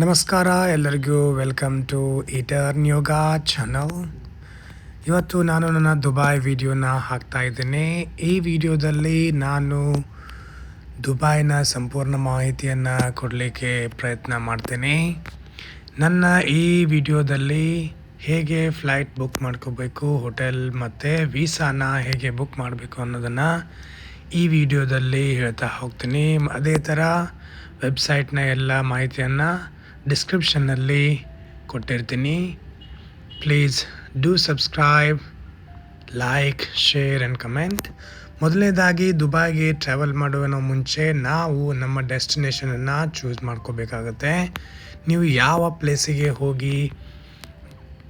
ನಮಸ್ಕಾರ, ಎಲ್ಲರಿಗೂ welcome to eternal yoga channel. ಇವತ್ತು ನಾನು ನನ್ನ ದುಬೈ ವಿಡಿಯೋನ ಹಾಕ್ತಾ ಇದ್ದೇನೆ. ಈ ವಿಡಿಯೋದಲ್ಲಿ ನಾನು ದುಬೈನ ಸಂಪೂರ್ಣ ಮಾಹಿತಿಯನ್ನು ಕೊಡಲಿಕ್ಕೆ ಪ್ರಯತ್ನ ಮಾಡ್ತೇನೆ. ನನ್ನ ಈ ವಿಡಿಯೋದಲ್ಲಿ ಹೇಗೆ ಫ್ಲೈಟ್ ಬುಕ್ ಮಾಡ್ಕೋಬೇಕು, ಹೋಟೆಲ್ ಮತ್ತು ವೀಸಾನ ಹೇಗೆ ಬುಕ್ ಮಾಡಬೇಕು ಅನ್ನೋದನ್ನು ಈ ವಿಡಿಯೋದಲ್ಲಿ ಹೇಳ್ತಾ ಹೋಗ್ತೀನಿ. ಅದೇ ಥರ ವೆಬ್ಸೈಟ್ನ ಎಲ್ಲ ಮಾಹಿತಿಯನ್ನು ಡಿಸ್ಕ್ರಿಪ್ಷನ್ನಲ್ಲಿ ಕೊಟ್ಟಿರ್ತೀನಿ. Please do subscribe like share and comment ಮೊದಲನೇದಾಗಿ, ದುಬೈಗೆ ಟ್ರಾವೆಲ್ ಮಾಡುವ ಮುಂಚೆ ನಾವು ನಮ್ಮ ಡೆಸ್ಟಿನೇಷನನ್ನು ಚೂಸ್ ಮಾಡ್ಕೋಬೇಕಾಗತ್ತೆ. ನೀವು ಯಾವ ಪ್ಲೇಸಿಗೆ ಹೋಗಿ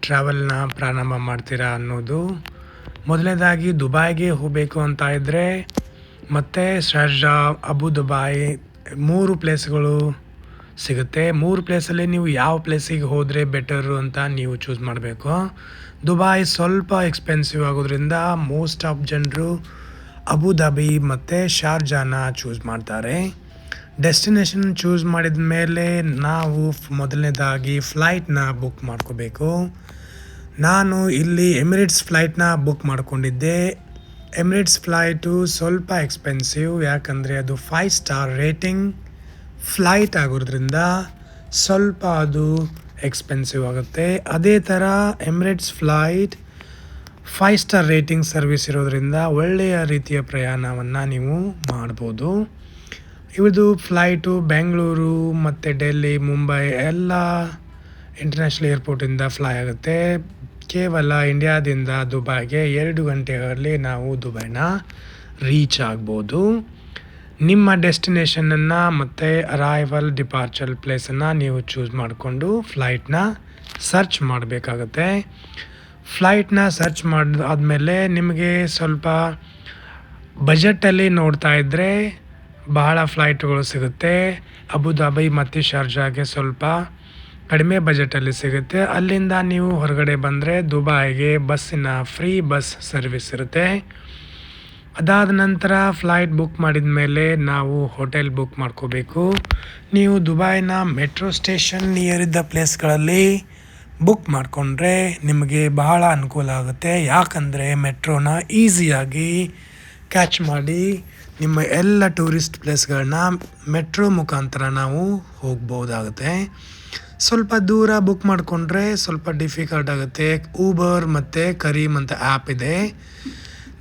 ಟ್ರಾವೆಲ್ನ ಪ್ರಾರಂಭ ಮಾಡ್ತೀರಾ ಅನ್ನೋದು. ಮೊದಲನೇದಾಗಿ, ದುಬೈಗೆ ಹೋಗಬೇಕು ಅಂತ ಇದ್ದರೆ ಮತ್ತು ಶಾರ್ಜಾ ಅಬು ದುಬಾಯ್ ಮೂರು ಪ್ಲೇಸ್ಗಳು ಸಿಗುತ್ತೆ. ಮೂರು ಪ್ಲೇಸಲ್ಲಿ ನೀವು ಯಾವ ಪ್ಲೇಸಿಗೆ ಹೋದರೆ ಬೆಟರು ಅಂತ ನೀವು ಚೂಸ್ ಮಾಡಬೇಕು. ದುಬಾಯ್ ಸ್ವಲ್ಪ ಎಕ್ಸ್ಪೆನ್ಸಿವ್ ಆಗೋದ್ರಿಂದ ಮೋಸ್ಟ್ ಆಫ್ ಜನರು ಅಬುಧಾಬಿ ಮತ್ತು ಶಾರ್ಜಾನ ಚೂಸ್ ಮಾಡ್ತಾರೆ. ಡೆಸ್ಟಿನೇಷನ್ ಚೂಸ್ ಮಾಡಿದ ಮೇಲೆ ನಾವು ಮೊದಲನೇದಾಗಿ ಫ್ಲೈಟ್ನ ಬುಕ್ ಮಾಡ್ಕೋಬೇಕು. ನಾನು ಇಲ್ಲಿ ಎಮಿರೇಟ್ಸ್ ಫ್ಲೈಟ್ನ ಬುಕ್ ಮಾಡ್ಕೊಂಡಿದ್ದೆ. ಎಮಿರೇಟ್ಸ್ ಫ್ಲೈಟು ಸ್ವಲ್ಪ ಎಕ್ಸ್ಪೆನ್ಸಿವ್ ಯಾಕಂದರೆ ಅದು ಫೈವ್ ಸ್ಟಾರ್ ರೇಟಿಂಗ್ ಫ್ಲೈಟ್ ಆಗೋದ್ರಿಂದ ಸ್ವಲ್ಪ ಅದು ಎಕ್ಸ್ಪೆನ್ಸಿವ್ ಆಗುತ್ತೆ. ಅದೇ ಥರ Emirates flight five star rating service ಇರೋದರಿಂದ ಒಳ್ಳೆಯ ರೀತಿಯ ಪ್ರಯಾಣವನ್ನು ನೀವು ಮಾಡ್ಬೋದು. ಇವ್ರದ್ದು ಫ್ಲೈಟು ಬೆಂಗಳೂರು ಮತ್ತು ಡೆಲ್ಲಿ, ಮುಂಬೈ ಎಲ್ಲ ಇಂಟರ್ನ್ಯಾಷನಲ್ ಏರ್ಪೋರ್ಟಿಂದ ಫ್ಲೈ ಆಗುತ್ತೆ. ಕೇವಲ ಇಂಡಿಯಾದಿಂದ ದುಬೈಗೆ ಎರಡು ಗಂಟೆಗಳಲ್ಲಿ ನಾವು ದುಬೈನ ರೀಚ್ ಆಗ್ಬೋದು. ನಿಮ್ಮ ಡೆಸ್ಟಿನೇಷನನ್ನು ಮತ್ತು ಅರೈವಲ್ ಡಿಪಾರ್ಚರ್ ಪ್ಲೇಸನ್ನು ನೀವು ಚೂಸ್ ಮಾಡಿಕೊಂಡು ಫ್ಲೈಟ್ನ ಸರ್ಚ್ ಮಾಡಬೇಕಾಗತ್ತೆ. ಫ್ಲೈಟ್ನ ಸರ್ಚ್ ಮಾಡಿದಾದ್ಮೇಲೆ ನಿಮಗೆ ಸ್ವಲ್ಪ ಬಜೆಟಲ್ಲಿ ನೋಡ್ತಾ ಇದ್ದರೆ ಬಹಳ ಫ್ಲೈಟ್ಗಳು ಸಿಗುತ್ತೆ. ಅಬುಧಾಬಿ ಮತ್ತು ಶಾರ್ಜಾಗೆ ಸ್ವಲ್ಪ ಕಡಿಮೆ ಬಜೆಟಲ್ಲಿ ಸಿಗುತ್ತೆ. ಅಲ್ಲಿಂದ ನೀವು ಹೊರಗಡೆ ಬಂದರೆ ದುಬಾಯ್ಗೆ ಬಸ್ಸಿನ ಫ್ರೀ ಬಸ್ ಸರ್ವಿಸ್ ಇರುತ್ತೆ. ಅದಾದ ನಂತರ ಫ್ಲೈಟ್ ಬುಕ್ ಮಾಡಿದ ಮೇಲೆ ನಾವು ಹೋಟೆಲ್ ಬುಕ್ ಮಾಡ್ಕೋಬೇಕು. ನೀವು ದುಬೈನ ಮೆಟ್ರೋ ಸ್ಟೇಷನ್ ನಿಯರ್ ಇದ್ದ ಪ್ಲೇಸ್ಗಳಲ್ಲಿ ಬುಕ್ ಮಾಡಿಕೊಂಡ್ರೆ ನಿಮಗೆ ಬಹಳ ಅನುಕೂಲ ಆಗುತ್ತೆ. ಯಾಕಂದರೆ ಮೆಟ್ರೋನ ಈಸಿಯಾಗಿ ಕ್ಯಾಚ್ ಮಾಡಿ ನಿಮ್ಮ ಎಲ್ಲ ಟೂರಿಸ್ಟ್ ಪ್ಲೇಸ್ಗಳನ್ನ ಮೆಟ್ರೋ ಮುಖಾಂತರ ನಾವು ಹೋಗ್ಬೋದಾಗುತ್ತೆ ಸ್ವಲ್ಪ ದೂರ ಬುಕ್ ಮಾಡಿಕೊಂಡ್ರೆ ಸ್ವಲ್ಪ ಡಿಫಿಕಲ್ಟ್ ಆಗುತ್ತೆ. ಊಬರ್ ಮತ್ತು ಕರೀಮ್ ಅಂತ ಆ್ಯಪ್ ಇದೆ.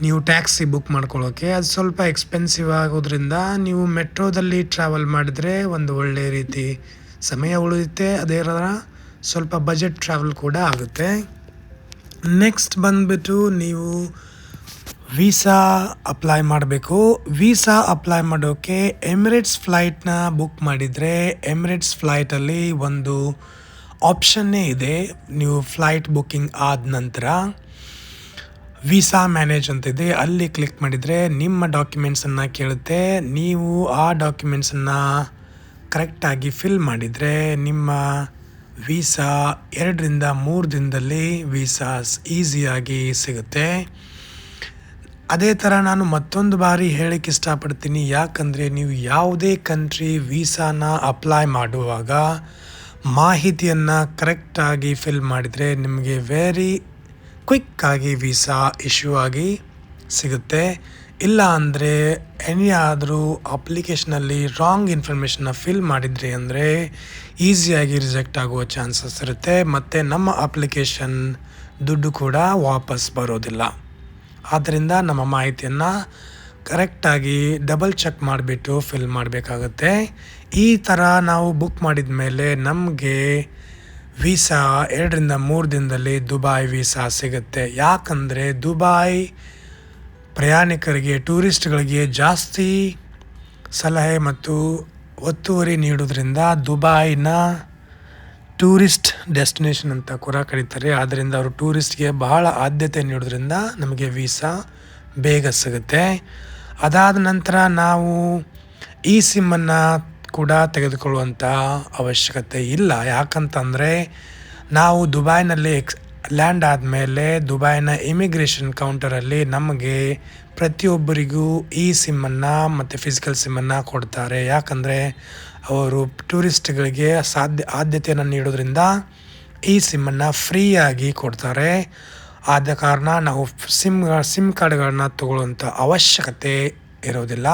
ನೀವು ಟ್ಯಾಕ್ಸಿ ಬುಕ್ ಮಾಡ್ಕೊಳ್ಳೋಕ್ಕೆ ಅದು ಸ್ವಲ್ಪ ಎಕ್ಸ್ಪೆನ್ಸಿವ್ ಆಗೋದ್ರಿಂದ ನೀವು ಮೆಟ್ರೋದಲ್ಲಿ ಟ್ರಾವೆಲ್ ಮಾಡಿದರೆ ಒಂದು ಒಳ್ಳೆಯ ರೀತಿ ಸಮಯ ಉಳಿಯುತ್ತೆ, ಅದೇ ಥರ ಸ್ವಲ್ಪ ಬಜೆಟ್ ಟ್ರಾವೆಲ್ ಕೂಡ ಆಗುತ್ತೆ. ನೆಕ್ಸ್ಟ್ ಬಂದುಬಿಟ್ಟು ನೀವು ವೀಸಾ ಅಪ್ಲೈ ಮಾಡಬೇಕು. ವೀಸಾ ಅಪ್ಲೈ ಮಾಡೋಕ್ಕೆ ಎಮಿರೇಟ್ಸ್ ಫ್ಲೈಟ್ನ ಬುಕ್ ಮಾಡಿದರೆ ಎಮಿರೇಟ್ಸ್ ಫ್ಲೈಟಲ್ಲಿ ಒಂದು ಆಪ್ಷನ್ನೇ ಇದೆ. ನೀವು ಫ್ಲೈಟ್ ಬುಕ್ಕಿಂಗ್ ಆದ ನಂತರ ವೀಸಾ ಮ್ಯಾನೇಜ್ ಅಂತಿದೆ. ಅಲ್ಲಿ ಕ್ಲಿಕ್ ಮಾಡಿದರೆ ನಿಮ್ಮ ಡಾಕ್ಯುಮೆಂಟ್ಸನ್ನು ಕೇಳುತ್ತೆ. ನೀವು ಆ ಡಾಕ್ಯುಮೆಂಟ್ಸನ್ನು ಕರೆಕ್ಟಾಗಿ ಫಿಲ್ ಮಾಡಿದರೆ ನಿಮ್ಮ ವೀಸಾ ಎರಡರಿಂದ ಮೂರು ದಿನದಲ್ಲಿ ವೀಸಾಸ್ ಈಸಿಯಾಗಿ ಸಿಗುತ್ತೆ. ಅದೇ ಥರ ನಾನು ಮತ್ತೊಂದು ಬಾರಿ ಹೇಳಕ್ಕೆ ಇಷ್ಟಪಡ್ತೀನಿ. ಯಾಕಂದರೆ ನೀವು ಯಾವುದೇ ಕಂಟ್ರಿ ವೀಸಾನ ಅಪ್ಲೈ ಮಾಡುವಾಗ ಮಾಹಿತಿಯನ್ನು ಕರೆಕ್ಟಾಗಿ ಫಿಲ್ ಮಾಡಿದರೆ ನಿಮಗೆ ವೆರಿ ಕ್ವಿಕ್ಕಾಗಿ ವೀಸಾ ಇಶ್ಯೂ ಆಗಿ ಸಿಗುತ್ತೆ. ಇಲ್ಲ ಅಂದರೆ ಎನಿ ಆದರೂ ಅಪ್ಲಿಕೇಶನಲ್ಲಿ ರಾಂಗ್ ಇನ್ಫಾರ್ಮೇಷನ್ನ ಫಿಲ್ ಮಾಡಿದ್ರಿ ಅಂದರೆ ಈಸಿಯಾಗಿ ರಿಜೆಕ್ಟ್ ಆಗುವ ಚಾನ್ಸಸ್ ಇರುತ್ತೆ. ಮತ್ತು ನಮ್ಮ ಅಪ್ಲಿಕೇಶನ್ ದುಡ್ಡು ಕೂಡ ವಾಪಸ್ ಬರೋದಿಲ್ಲ. ಆದ್ದರಿಂದ ನಮ್ಮ ಮಾಹಿತಿಯನ್ನು ಕರೆಕ್ಟಾಗಿ ಡಬಲ್ ಚೆಕ್ ಮಾಡಿಬಿಟ್ಟು ಫಿಲ್ ಮಾಡಬೇಕಾಗುತ್ತೆ. ಈ ಥರ ನಾವು ಬುಕ್ ಮಾಡಿದ ಮೇಲೆ ನಮಗೆ ವೀಸಾ ಎರಡರಿಂದ ಮೂರು ದಿನದಲ್ಲಿ ದುಬಾಯ್ ವೀಸಾ ಸಿಗುತ್ತೆ. ಯಾಕಂದರೆ ದುಬಾಯ್ ಪ್ರಯಾಣಿಕರಿಗೆ, ಟೂರಿಸ್ಟ್ಗಳಿಗೆ ಜಾಸ್ತಿ ಸಲಹೆ ಮತ್ತು ಒತ್ತುವರಿ ನೀಡೋದ್ರಿಂದ ದುಬಾಯ್ನ ಟೂರಿಸ್ಟ್ ಡೆಸ್ಟಿನೇಷನ್ ಅಂತ ಕೂಡ ಕರೀತಾರೆ. ಆದ್ದರಿಂದ ಅವರು ಟೂರಿಸ್ಟ್ಗೆ ಬಹಳ ಆದ್ಯತೆ ನೀಡೋದ್ರಿಂದ ನಮಗೆ ವೀಸಾ ಬೇಗ ಸಿಗುತ್ತೆ. ಅದಾದ ನಂತರ ನಾವು ಈ ಸಿಮ್ಮನ್ನು ಕೂಡ ತೆಗೆದುಕೊಳ್ಳುವಂಥ ಅವಶ್ಯಕತೆ ಇಲ್ಲ. ಯಾಕಂತಂದರೆ ನಾವು ದುಬೈನಲ್ಲಿ ಎಕ್ಸ್, ಲ್ಯಾಂಡ್ ಆದಮೇಲೆ ದುಬೈನ ಇಮಿಗ್ರೇಷನ್ ಕೌಂಟರಲ್ಲಿ ನಮಗೆ ಪ್ರತಿಯೊಬ್ಬರಿಗೂ ಈ ಸಿಮ್ಮನ್ನು ಮತ್ತು ಫಿಸಿಕಲ್ ಸಿಮ್ಮನ್ನು ಕೊಡ್ತಾರೆ. ಯಾಕಂದರೆ ಅವರು ಟೂರಿಸ್ಟ್ಗಳಿಗೆ ಸಾಧ್ಯ, ಆದ್ಯತೆಯನ್ನು ನೀಡೋದ್ರಿಂದ ಈ ಸಿಮ್ಮನ್ನು ಫ್ರೀಯಾಗಿ ಕೊಡ್ತಾರೆ. ಆದ ಕಾರಣ ನಾವು ಸಿಮ್ ಸಿಮ್ ಕಾರ್ಡ್ಗಳನ್ನ ತಗೊಳ್ಳುವಂಥ ಅವಶ್ಯಕತೆ ಇರೋದಿಲ್ಲ.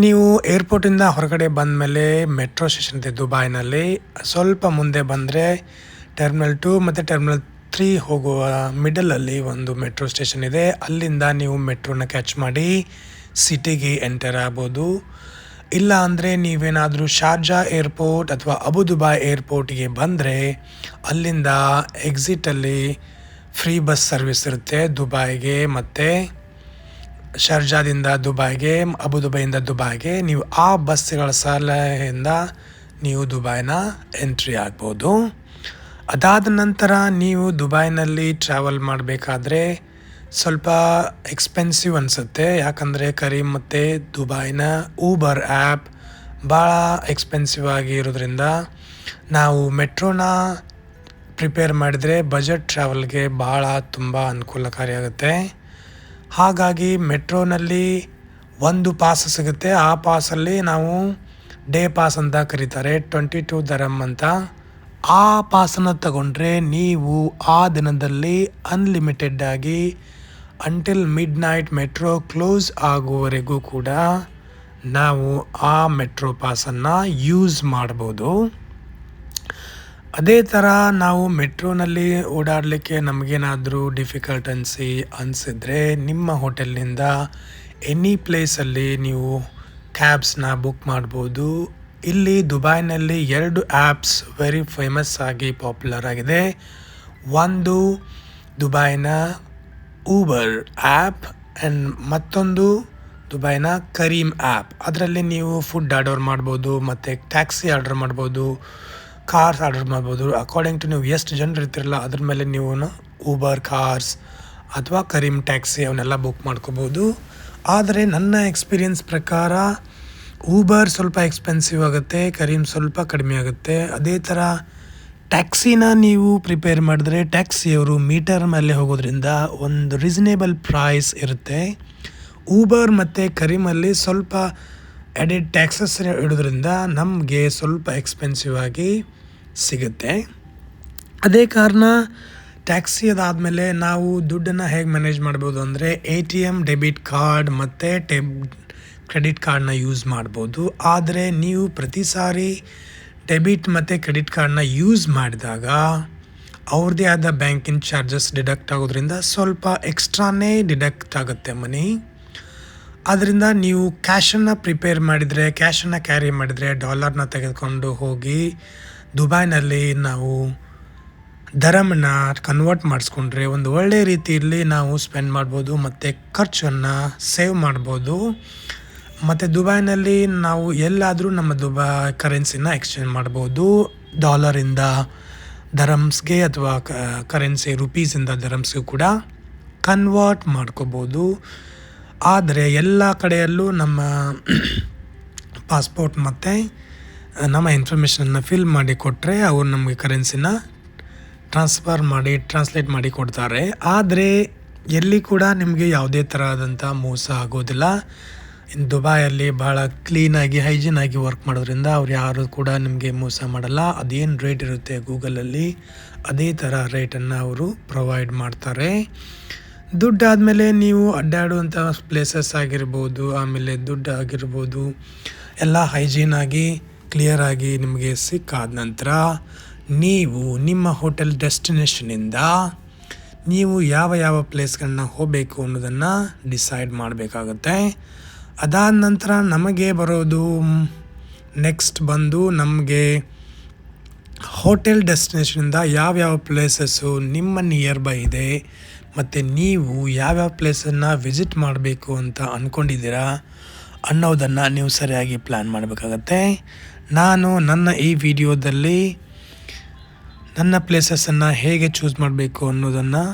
ನೀವು ಏರ್ಪೋರ್ಟಿಂದ ಹೊರಗಡೆ ಬಂದ ಮೇಲೆ ಮೆಟ್ರೋ ಸ್ಟೇಷನ್ ಇದೆ ದುಬೈನಲ್ಲಿ. ಸ್ವಲ್ಪ ಮುಂದೆ ಬಂದರೆ ಟರ್ಮಿನಲ್ ಟು ಮತ್ತು ಟರ್ಮಿನಲ್ ತ್ರೀ ಹೋಗುವ ಮಿಡಲಲ್ಲಿ ಒಂದು ಮೆಟ್ರೋ ಸ್ಟೇಷನ್ ಇದೆ. ಅಲ್ಲಿಂದ ನೀವು ಮೆಟ್ರೋನ ಕ್ಯಾಚ್ ಮಾಡಿ ಸಿಟಿಗೆ ಎಂಟರ್ ಆಗ್ಬೋದು. ಇಲ್ಲ ಅಂದರೆ ನೀವೇನಾದರೂ ಶಾರ್ಜಾ ಏರ್ಪೋರ್ಟ್ ಅಥವಾ ಅಬು ದುಬಾಯ್ ಏರ್ಪೋರ್ಟಿಗೆ ಬಂದರೆ ಅಲ್ಲಿಂದ ಎಕ್ಸಿಟಲ್ಲಿ ಫ್ರೀ ಬಸ್ ಸರ್ವಿಸ್ ಇರುತ್ತೆ ದುಬಾಯ್ಗೆ ಮತ್ತು ಶಾರ್ಜಾದಿಂದ ದುಬೈಗೆ, ಅಬು ದುಬೈಯಿಂದ ದುಬೈಗೆ, ನೀವು ಆ ಬಸ್ಗಳ ಸಲಹೆಯಿಂದ ನೀವು ದುಬೈನ ಎಂಟ್ರಿ ಆಗ್ಬೋದು. ಅದಾದ ನಂತರ ನೀವು ದುಬೈನಲ್ಲಿ ಟ್ರಾವೆಲ್ ಮಾಡಬೇಕಾದ್ರೆ ಸ್ವಲ್ಪ ಎಕ್ಸ್ಪೆನ್ಸಿವ್ ಅನಿಸುತ್ತೆ. ಯಾಕಂದರೆ ಕರೀಮ್ ಮತ್ತು ದುಬೈನ ಊಬರ್ ಆ್ಯಪ್ ಭಾಳ ಎಕ್ಸ್ಪೆನ್ಸಿವ್ ಆಗಿ ಇರೋದ್ರಿಂದ ನಾವು ಮೆಟ್ರೋನ ಪ್ರಿಪೇರ್ ಮಾಡಿದರೆ ಬಜೆಟ್ ಟ್ರಾವೆಲ್ಗೆ ಭಾಳ ತುಂಬ ಅನುಕೂಲಕಾರಿಯಾಗುತ್ತೆ ಹಾಗಾಗಿ ಮೆಟ್ರೋನಲ್ಲಿ ಒಂದು ಪಾಸ್ ಸಿಗುತ್ತೆ. ಆ ಪಾಸಲ್ಲಿ ನಾವು ಡೇ ಪಾಸ್ ಅಂತ ಕರೀತಾರೆ, ಟ್ವೆಂಟಿ ಟು ದರಮ್ ಅಂತ. ಆ ಪಾಸನ್ನು ತಗೊಂಡ್ರೆ ನೀವು ಆ ದಿನದಲ್ಲಿ ಅನ್ಲಿಮಿಟೆಡ್ ಆಗಿ until midnight metro close ಆಗುವವರೆಗೂ ಕೂಡ ನಾವು ಆ ಮೆಟ್ರೋ ಪಾಸನ್ನು ಯೂಸ್ ಮಾಡ್ಬೋದು. ಅದೇ ಥರ ನಾವು ಮೆಟ್ರೋನಲ್ಲಿ ಓಡಾಡಲಿಕ್ಕೆ ನಮಗೇನಾದರೂ ಡಿಫಿಕಲ್ಟ್ ಅನಿಸಿ ಅನಿಸಿದ್ರೆ ನಿಮ್ಮ ಹೋಟೆಲ್ನಿಂದ ಎನಿ ಪ್ಲೇಸಲ್ಲಿ ನೀವು ಕ್ಯಾಬ್ಸ್ನ ಬುಕ್ ಮಾಡ್ಬೋದು. ಇಲ್ಲಿ ದುಬೈನಲ್ಲಿ ಎರಡು ಆ್ಯಪ್ಸ್ ವೆರಿ ಫೇಮಸ್ ಆಗಿ ಪಾಪ್ಯುಲರ್ ಆಗಿದೆ. ಒಂದು ದುಬೈನ ಊಬರ್ ಆ್ಯಪ್ ಆ್ಯಂಡ್ ಮತ್ತೊಂದು ದುಬೈನ ಕರೀಮ್ ಆ್ಯಪ್ ಅದರಲ್ಲಿ ನೀವು ಫುಡ್ ಆರ್ಡರ್ ಮಾಡ್ಬೋದು, ಮತ್ತು ಟ್ಯಾಕ್ಸಿ ಆರ್ಡರ್ ಮಾಡ್ಬೋದು. ಕಾರ್ಸ್ ಆರ್ಡರ್ ಮಾಡ್ಬೋದು. ಅಕಾರ್ಡಿಂಗ್ ಟು ನೀವು ಎಷ್ಟು ಜನರು ಇರ್ತಿರಲ್ಲ, ಅದ್ರ ಮೇಲೆ ನೀವು ಊಬರ್ ಕಾರ್ಸ್ ಅಥವಾ ಕರೀಮ್ ಟ್ಯಾಕ್ಸಿ ಅವನ್ನೆಲ್ಲ ಬುಕ್ ಮಾಡ್ಕೋಬೋದು. ಆದರೆ ನನ್ನ ಎಕ್ಸ್ಪೀರಿಯನ್ಸ್ ಪ್ರಕಾರ ಊಬರ್ ಸ್ವಲ್ಪ ಎಕ್ಸ್ಪೆನ್ಸಿವ್ ಆಗುತ್ತೆ ಕರೀಮ್ ಸ್ವಲ್ಪ ಕಡಿಮೆ ಆಗುತ್ತೆ. ಅದೇ ಥರ ಟ್ಯಾಕ್ಸಿನ ನೀವು ಪ್ರಿಪೇರ್ ಮಾಡಿದ್ರೆ ಟ್ಯಾಕ್ಸಿಯವರು ಮೀಟರ್ ಮೇಲೆ ಹೋಗೋದ್ರಿಂದ ಒಂದು ರೀಸನೇಬಲ್ ಪ್ರೈಸ್ ಇರುತ್ತೆ. ಊಬರ್ ಮತ್ತು ಕರೀಮಲ್ಲಿ ಸ್ವಲ್ಪ ಎಡೆಡ್ ಟ್ಯಾಕ್ಸಸ್ ಇಡೋದ್ರಿಂದ ನಮಗೆ ಸ್ವಲ್ಪ ಎಕ್ಸ್ಪೆನ್ಸಿವ್ ಆಗಿ ಸಿಗುತ್ತೆ. ಅದೇ ಕಾರಣ ಟ್ಯಾಕ್ಸಿ ಅದಾದಮೇಲೆ ನಾವು ದುಡ್ಡನ್ನು ಹೇಗೆ ಮ್ಯಾನೇಜ್ ಮಾಡ್ಬೋದು ಅಂದರೆ A T M debit card ಮತ್ತು ಟೆಬ್ ಕ್ರೆಡಿಟ್ ಕಾರ್ಡನ್ನ ಯೂಸ್ ಮಾಡ್ಬೋದು. ಆದರೆ ನೀವು ಪ್ರತಿ ಸಾರಿ ಡೆಬಿಟ್ ಮತ್ತು ಕ್ರೆಡಿಟ್ ಕಾರ್ಡನ್ನ ಯೂಸ್ ಮಾಡಿದಾಗ ಅವ್ರದ್ದೇ ಆದ ಬ್ಯಾಂಕಿನ ಚಾರ್ಜಸ್ ಡಿಡಕ್ಟ್ ಆಗೋದ್ರಿಂದ ಸ್ವಲ್ಪ ಎಕ್ಸ್ಟ್ರಾನೇ ಡಿಡಕ್ಟ್ ಆಗುತ್ತೆ ಮನಿ. ಆದ್ದರಿಂದ ನೀವು ಕ್ಯಾಶನ್ನು ಪ್ರಿಪೇರ್ ಮಾಡಿದರೆ, ಕ್ಯಾಶನ್ನು ಕ್ಯಾರಿ ಮಾಡಿದರೆ, ಡಾಲರ್ನ ತೆಗೆದುಕೊಂಡು ಹೋಗಿ ದುಬೈನಲ್ಲಿ ನಾವು ದರಮನ್ನ ಕನ್ವರ್ಟ್ ಮಾಡಿಸ್ಕೊಂಡ್ರೆ ಒಂದು ಒಳ್ಳೆಯ ರೀತಿಯಲ್ಲಿ ನಾವು ಸ್ಪೆಂಡ್ ಮಾಡ್ಬೋದು, ಮತ್ತು ಖರ್ಚನ್ನು ಸೇವ್ ಮಾಡ್ಬೋದು. ಮತ್ತು ದುಬೈನಲ್ಲಿ ನಾವು ಎಲ್ಲಾದರೂ ನಮ್ಮ ದುಬೈ ಕರೆನ್ಸಿನ ಎಕ್ಸ್ಚೇಂಜ್ ಮಾಡ್ಬೋದು. ಡಾಲರಿಂದ ದರಮ್ಸ್ಗೆ ಅಥವಾ ಕರೆನ್ಸಿ ರುಪೀಸಿಂದ ದರಮ್ಸ್ಗೂ ಕೂಡ ಕನ್ವರ್ಟ್ ಮಾಡ್ಕೋಬೋದು. ಆದರೆ ಎಲ್ಲ ಕಡೆಯಲ್ಲೂ ನಮ್ಮ ಪಾಸ್ಪೋರ್ಟ್ ಮತ್ತು ನಮ್ಮ ಇನ್ಫಾರ್ಮೇಷನನ್ನು ಫಿಲ್ ಮಾಡಿ ಕೊಟ್ಟರೆ ಅವರು ನಮಗೆ ಕರೆನ್ಸಿನ ಟ್ರಾನ್ಸ್ಫರ್ ಮಾಡಿ ಟ್ರಾನ್ಸ್ಲೇಟ್ ಮಾಡಿ ಕೊಡ್ತಾರೆ. ಆದರೆ ಎಲ್ಲಿ ಕೂಡ ನಿಮಗೆ ಯಾವುದೇ ಥರದಂಥ ಮೋಸ ಆಗೋದಿಲ್ಲ. ದುಬಾಯಲ್ಲಿ ಭಾಳ ಕ್ಲೀನಾಗಿ ಆಗಿ ವರ್ಕ್ ಮಾಡೋದ್ರಿಂದ ಅವ್ರು ಯಾರು ಕೂಡ ನಿಮಗೆ ಮೋಸ ಮಾಡಲ್ಲ. ಅದೇನು ರೇಟ್ ಇರುತ್ತೆ ಗೂಗಲಲ್ಲಿ ಅದೇ ಥರ ರೇಟನ್ನು ಅವರು ಪ್ರೊವೈಡ್ ಮಾಡ್ತಾರೆ. ದುಡ್ಡು ಆದಮೇಲೆ ನೀವು ಅಡ್ಡಾಡುವಂಥ ಪ್ಲೇಸಸ್ ಆಗಿರ್ಬೋದು, ಆಮೇಲೆ ದುಡ್ಡು ಆಗಿರ್ಬೋದು ಎಲ್ಲ ಹೈಜೀನಾಗಿ ಕ್ಲಿಯರಾಗಿ ನಿಮಗೆ ಸಿಕ್ಕಾದ ನಂತರ ನೀವು ನಿಮ್ಮ ಹೋಟೆಲ್ ಡೆಸ್ಟಿನೇಷನಿಂದ ನೀವು ಯಾವ ಯಾವ ಪ್ಲೇಸ್ಗಳನ್ನ ಹೋಗಬೇಕು ಅನ್ನೋದನ್ನು ಡಿಸೈಡ್ ಮಾಡಬೇಕಾಗತ್ತೆ. ಅದಾದ ನಂತರ ನಮಗೆ ಬರೋದು ನೆಕ್ಸ್ಟ್ ಬಂದು ನಮಗೆ ಹೋಟೆಲ್ ಡೆಸ್ಟಿನೇಷನಿಂದ ಯಾವ್ಯಾವ ಪ್ಲೇಸಸ್ಸು ನಿಮ್ಮ ನಿಯರ್ ಬೈ ಇದೆ, ಮತ್ತು ನೀವು ಯಾವ್ಯಾವ ಪ್ಲೇಸನ್ನು ವಿಸಿಟ್ ಮಾಡಬೇಕು ಅಂತ ಅಂದ್ಕೊಂಡಿದ್ದೀರಾ ಅನ್ನೋದನ್ನು ನೀವು ಸರಿಯಾಗಿ ಪ್ಲ್ಯಾನ್ ಮಾಡಬೇಕಾಗತ್ತೆ. ನಾನು ನನ್ನ ಈ ವಿಡಿಯೋದಲ್ಲಿ ನನ್ನ ಪ್ಲೇಸಸ್ಸನ್ನು ಹೇಗೆ ಚೂಸ್ ಮಾಡಬೇಕು ಅನ್ನೋದನ್ನು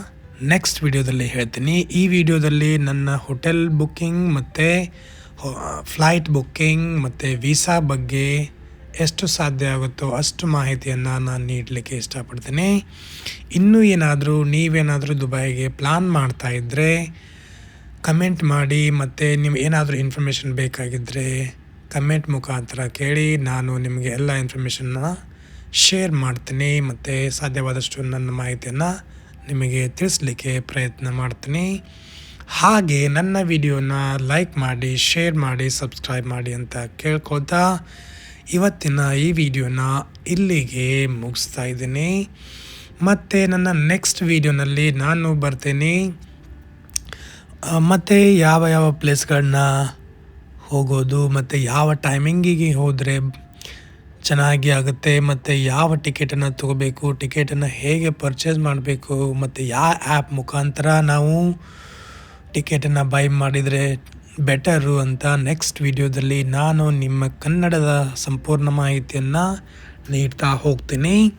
ನೆಕ್ಸ್ಟ್ ವಿಡಿಯೋದಲ್ಲಿ ಹೇಳ್ತೀನಿ. ಈ ವಿಡಿಯೋದಲ್ಲಿ ನನ್ನ ಹೋಟೆಲ್ ಬುಕ್ಕಿಂಗ್ ಮತ್ತು ಫ್ಲೈಟ್ ಬುಕ್ಕಿಂಗ್ ಮತ್ತು ವೀಸಾ ಬಗ್ಗೆ ಎಷ್ಟು ಸಾಧ್ಯ ಆಗುತ್ತೋ ಅಷ್ಟು ಮಾಹಿತಿಯನ್ನು ನಾನು ನೀಡಲಿಕ್ಕೆ ಇಷ್ಟಪಡ್ತೀನಿ. ಇನ್ನೂ ಏನಾದರೂ ನೀವೇನಾದರೂ ದುಬೈಗೆ ಪ್ಲಾನ್ ಮಾಡ್ತಾ ಇದ್ದರೆ ಕಮೆಂಟ್ ಮಾಡಿ ಮತ್ತು ನಿಮ್ಗೆ ಏನಾದರೂ ಇನ್ಫಾರ್ಮೇಷನ್ ಬೇಕಾಗಿದ್ದರೆ ಕಮೆಂಟ್ ಮುಖಾಂತರ ಕೇಳಿ ನಾನು ನಿಮಗೆ ಎಲ್ಲ ಇನ್ಫಾರ್ಮೇಷನ್ನ ಶೇರ್ ಮಾಡ್ತೀನಿ. ಮತ್ತು ಸಾಧ್ಯವಾದಷ್ಟು ನನ್ನ ಮಾಹಿತಿಯನ್ನು ನಿಮಗೆ ತಿಳಿಸ್ಲಿಕ್ಕೆ ಪ್ರಯತ್ನ ಮಾಡ್ತೀನಿ. ಹಾಗೆ ನನ್ನ ವಿಡಿಯೋನ ಲೈಕ್ ಮಾಡಿ ಶೇರ್ ಮಾಡಿ ಸಬ್ಸ್ಕ್ರೈಬ್ ಮಾಡಿ ಅಂತ ಕೇಳ್ಕೊಳ್ತಾ ಇವತ್ತಿನ ಈ ವಿಡಿಯೋನ ಇಲ್ಲಿಗೆ ಮುಗಿಸ್ತಾ ಇದ್ದೀನಿ. ಮತ್ತು ನನ್ನ ನೆಕ್ಸ್ಟ್ ವಿಡಿಯೋನಲ್ಲಿ ನಾನು ಬರ್ತೀನಿ. ಮತ್ತು ಯಾವ ಯಾವ ಪ್ಲೇಸ್ಗಳನ್ನ ಹೋಗೋದು, ಮತ್ತು ಯಾವ ಟೈಮಿಂಗಿಗೆ ಹೋದರೆ ಚೆನ್ನಾಗಿ ಆಗುತ್ತೆ, ಮತ್ತು ಯಾವ ಟಿಕೆಟನ್ನು ತಗೋಬೇಕು, ಟಿಕೆಟನ್ನು ಹೇಗೆ ಪರ್ಚೇಸ್ ಮಾಡಬೇಕು, ಮತ್ತು ಯಾವ ಆ್ಯಪ್ ಮುಖಾಂತರ ನಾವು ಟಿಕೆಟನ್ನು ಬೈ ಮಾಡಿದರೆ ಬೆಟರು ಅಂತ ನೆಕ್ಸ್ಟ್ ವಿಡಿಯೋದಲ್ಲಿ ನಾನು ನಿಮ್ಮ ಕನ್ನಡದ ಸಂಪೂರ್ಣ ಮಾಹಿತಿಯನ್ನು ನೀಡ್ತಾ ಹೋಗ್ತೀನಿ.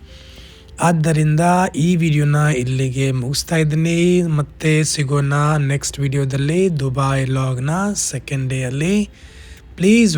ಆದ್ದರಿಂದ ಈ ವಿಡಿಯೋನ ಇಲ್ಲಿಗೆ ಮುಗಿಸ್ತಾ ಇದ್ದೀನಿ. ಮತ್ತೆ ಸಿಗೋಣ ನೆಕ್ಸ್ಟ್ ವಿಡಿಯೋದಲ್ಲಿ ದುಬೈ ಲಾಗ್ನ ಸೆಕೆಂಡ್ ಡೇಯಲ್ಲಿ ಪ್ಲೀಸ್